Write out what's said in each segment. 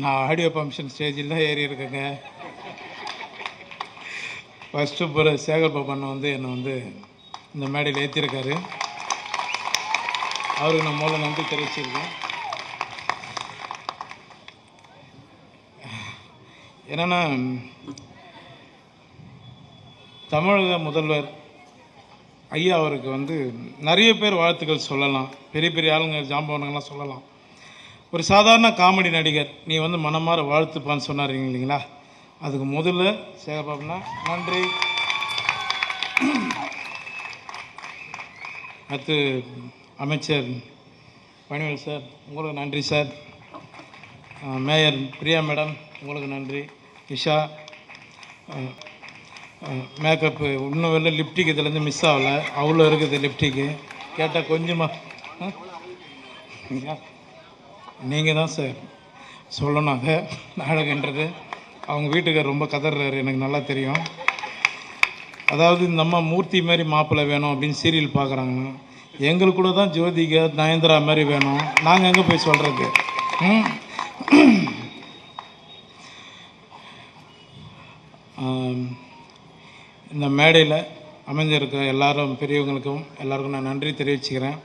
நான் audio function ஸ்டேஜில் தான் ஏறி இருக்கேங்க. ஃபஸ்ட்டு போகிற சேகர் பாபன் வந்து என்னை வந்து இந்த மேடையில் ஏற்றிருக்காரு அவருக்கு நான் மூலம் நன்றி தெரிவிச்சிருக்கேன் என்னென்னா தமிழக முதல்வர் ஐயா அவருக்கு வந்து நிறைய பேர் வாழ்த்துக்கள் சொல்லலாம். பெரிய பெரிய ஆளுங்க ஜாம்பவனுங்கெல்லாம் சொல்லலாம். ஒரு சாதாரண காமெடி நடிகர் நீ வந்து மனமாற வாழ்த்துப்பான்னு சொன்னார் இல்லைங்களா? அதுக்கு முதல்ல சேகபாபுனா நன்றி. அடுத்து அமைச்சர் பணிவேல் சார் உங்களுக்கு நன்றி சார். மேயர் பிரியா மேடம் உங்களுக்கு நன்றி. இஷா மேக்கப்பு இன்னும் வெளில லிப்டிக் இதுலேருந்து மிஸ் ஆகலை. அவ்வளோ இருக்குது லிப்டிக்கு கேட்டால் கொஞ்சமாக நீங்கள் தான் சார் சொல்லணும் அதை. நாடகன்றது. அவங்க வீட்டுக்கார் ரொம்ப கதறாரு. எனக்கு நல்லா தெரியும். அதாவது இந்த அம்மா மூர்த்தி மாதிரி மாப்பிள்ளை வேணும் அப்படின்னு சீரியல் பார்க்குறாங்க எங்களுக்கு கூட தான் ஜோதிகா நயன்தரா மாதிரி வேணும். நாங்கள் எங்கே போய் சொல்கிறது இந்த மேடையில் அமைஞ்சிருக்க எல்லாரும் பெரியவங்களுக்கும் எல்லாருக்கும் நான் நன்றி தெரிவிச்சுக்கிறேன்.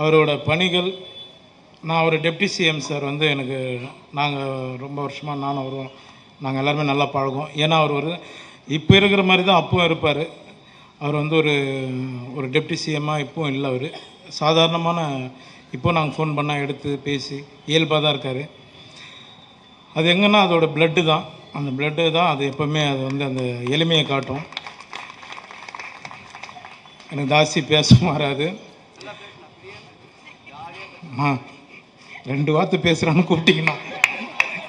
அவரோட பணிகள் நான் ஒரு டெப்டி சிஎம் சார் வந்து எனக்கு நாங்கள் ரொம்ப வருஷமாக நானும் அவரும் நாங்கள் எல்லாருமே நல்லா பழகுவோம். ஏன்னா அவர் ஒரு இப்போ இருக்கிற மாதிரி தான் அப்பவும் இருப்பார். அவர் வந்து ஒரு ஒரு டெப்டி சிஎம்மாக இப்போவும் இல்லை அவர். சாதாரணமான இப்போ நாங்கள் ஃபோன் பண்ணால் எடுத்து பேசி இயல்பாக தான் இருக்கார். அது எங்கன்னா அதோட பிளட்டு தான். அந்த பிளட்டு தான் அது எப்போவுமே அது வந்து அந்த எளிமையை காட்டும். எனக்கு ஜாஸ்தி பேச வராது ஆ ரெண்டு வார்த்தை பேசுகிறான்னு கூப்பிட்டீங்கன்னா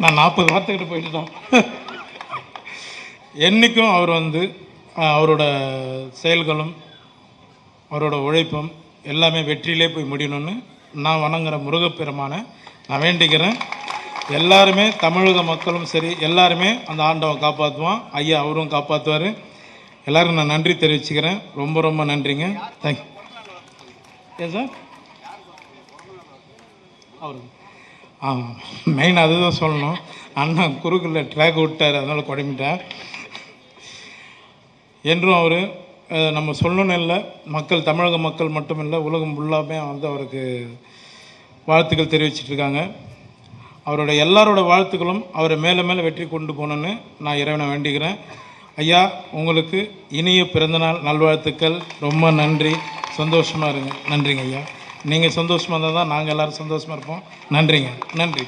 நான் நாற்பது வார்த்தைக்கிட்ட போயிட்டுட்டோம் என்றைக்கும் அவர் வந்து அவரோட செயல்களும் அவரோட உழைப்பும் எல்லாமே வெற்றியிலே போய் முடியணும்னு நான் வணங்குற முருகப்பெருமானை நான் வேண்டிக்கிறேன். எல்லாருமே தமிழக மக்களும் சரி எல்லாருமே அந்த ஆண்டவன் காப்பாற்றுவான் ஐயா அவரும் காப்பாற்றுவார் எல்லாருக்கும் நான் நன்றி தெரிவிச்சுக்கிறேன். ரொம்ப ரொம்ப நன்றிங்க. தேங்க் ஏன் சார் அவரு மெயின் அதுதான் சொல்லணும். அண்ணா குறுக்கில் ட்ராக் விட்டார் அதனால் குடம்பிட்டார் என்றும் அவர் நம்ம சொல்லணும் இல்லை மக்கள் தமிழக மக்கள் மட்டும் இல்லை உலகம் ஃபுல்லாமே வந்து அவருக்கு வாழ்த்துக்கள் தெரிவிச்சிட்டு இருக்காங்க. அவரோட எல்லாரோட வாழ்த்துக்களும் அவரை மேலே மேலே வெற்றி கொண்டு போகணுன்னு நான் இறைவனை வேண்டிக்கிறேன். ஐயா உங்களுக்கு இனிய பிறந்தநாள் நல்வாழ்த்துக்கள். ரொம்ப நன்றி. சந்தோஷமாக இருங்க. நன்றிங்க ஐயா. நீங்கள் சந்தோஷமாக இருந்தால் தான் நாங்கள் எல்லோரும் சந்தோஷமாக இருப்போம். நன்றிங்க. நன்றி.